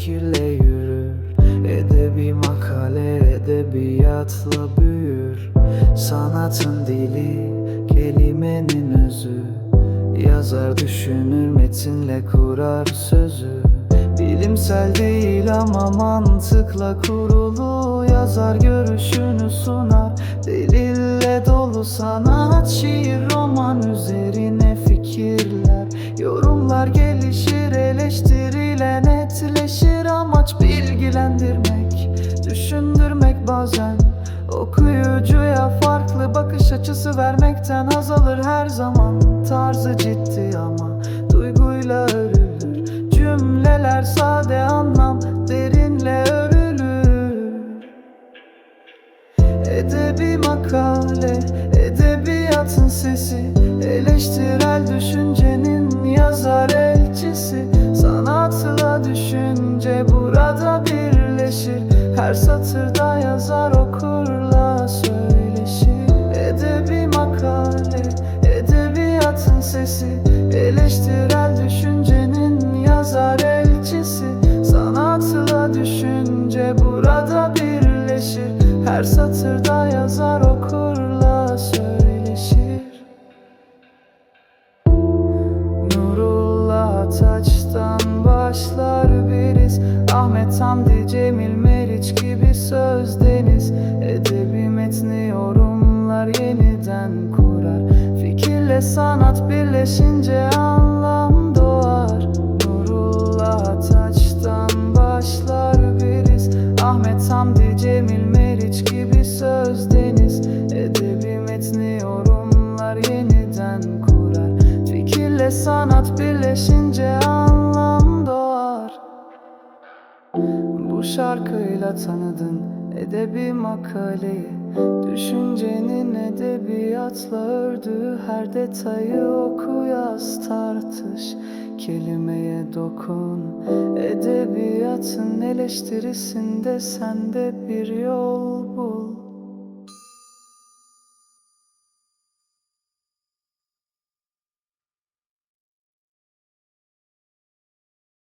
fikirle yürür. Edebi makale edebiyatla büyür. Sanatın dili kelimenin özü. Yazar düşünür metinle kurar sözü. Bilimsel değil ama mantıkla kurulu. Yazar görüşünü sunar. Delille dolu sanat Şiir roman üzerine fikirler. Yorumlar gelişir Amaç bilgilendirmek Düşündürmek bazen. Okuyucuya farklı bakış açısı vermekten azalır her zaman. Tarzı ciddi ama duyguyla örülür. Cümleler sade anlam derinle örülür. Edebi makale, edebiyatın sesi Eleştirel düşüncenin yazar Her satırda yazar okurla söyleşir. Edebi makale, edebiyatın sesi. Eleştirel düşüncenin yazar elçisi. Sanatla düşünce burada birleşir. Her satırda yazar okurla söyleşir. Nurullah Taç'tan başlar biriz. Ahmet Hamdi Cemil Meriç Sanat birleşince anlam doğar. Nurullah Taç'tan başlar biriz. Ahmet Hamdi Cemil Meriç gibi söz deniz. Edebi metni yorumlar yeniden kurar. Fikirle sanat birleşince anlam doğar. Bu şarkıyla tanıdın edebi makaleyi. Düşüncenin edebiyatla ördüğü her detayı oku yaz tartış. Kelimeye dokun Edebiyatın eleştirisinde sen de bir yol bul